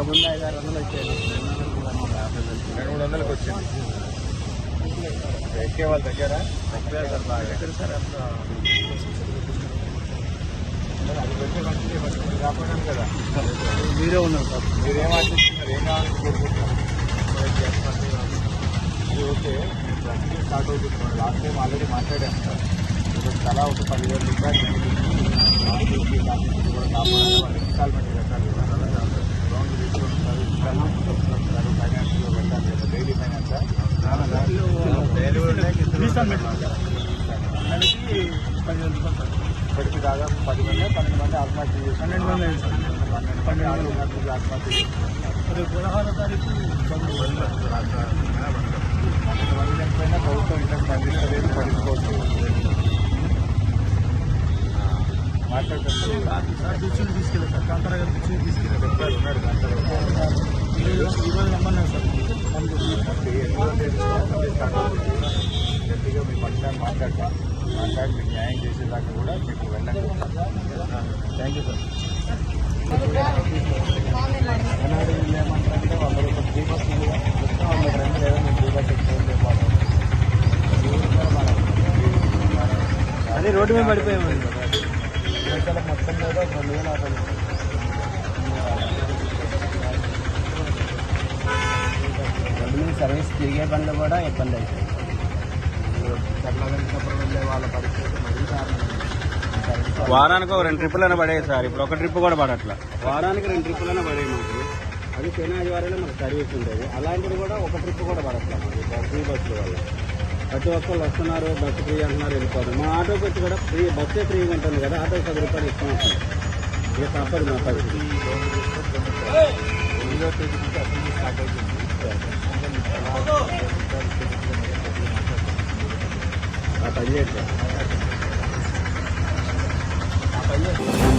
అప్పుడు 200లు వచ్చేది 200లు వచ్చేది కేవలం దగ్గర 300 సర్ లాగే సర్ అంత అది వచ్చే వస్తువు రాపణం కదా వీరే ఉన్నారు సార్ మీరు ఏమంటున్నారేం కాదు ఓకే స్టార్ట్ అవుతుంది లాస్ట్మే ఆల్్రెడీ మాట్లాడేం సార్ సోకల 15 17 కి నా రూపీస్ తాపరాన వంట కాల్ మట్టి పెట్టాలి సార్ నెలకి పదివేల రూపాయలు సార్ ఇప్పటికి దాదాపు పది మంది పన్నెండు మంది ఆత్మహత్య చేసి పన్నెండు మంది అయింది సార్ పన్నెండు పన్నెండు మంది ఆత్మహత్య చేసి రేపు పదహారో తారీఖు వంద లక్షలైనా ప్రభుత్వం ఇంతకు స్పందించలేదు పడుకోవచ్చు మాట్లాడుతున్నారు కూర్చుని తీసుకెళ్ళారు సార్ కాంతారా గారు కూర్చుని తీసుకెళ్ళారు ఎప్పుడు ఉన్నారు కాంతారా ఈరోజు రమ్మన్నారు సార్ మాట్లాడతా మాట్లాడి మీకు న్యాయం చేసేదాకా కూడా మీకు వెళ్ళండి థ్యాంక్ యూ సార్ ఎన్ఆర్డీ వీళ్ళు ఏమంటారంటే వాళ్ళకి ఒక ఫ్రీ బస్ ఉంది వచ్చిన వాళ్ళకి రెండు లేదా మేము ఫ్రీ బస్ అదే రోడ్డు మీద పడిపోయామండి మొత్తం మీద రెండు వేల ఆటలు సర్వీస్ తిరిగే పనులు కూడా ఇబ్బంది అవుతుంది వాళ్ళ పరిస్థితి వారానికి ఒక రెండు ట్రిప్పులు అయినా పడేది సార్ ఇప్పుడు ఒక ట్రిప్ కూడా పడట్లా వారానికి రెండు ట్రిప్పులు అయినా పడేవి మాకు అది శని ఆదివారంలో మనకు సర్వీస్ ఉండేది అలాంటిది కూడా ఒక ట్రిప్ కూడా పడట్లా మాకు ఫ్రీ బస్సుల వల్ల ప్రతి ఒక్కళ్ళు వస్తున్నారు బస్సు ఫ్రీ అంటున్నారు వెళ్ళిపోతారు మా ఆటోకి వచ్చి కూడా ఫ్రీ బస్సే ఫ్రీగా ఉంటుంది కదా ఆటో పది రూపాయలు ఉంటుంది ఇక తప్పదు మా పరిస్థితి Papayeta. Papayeta.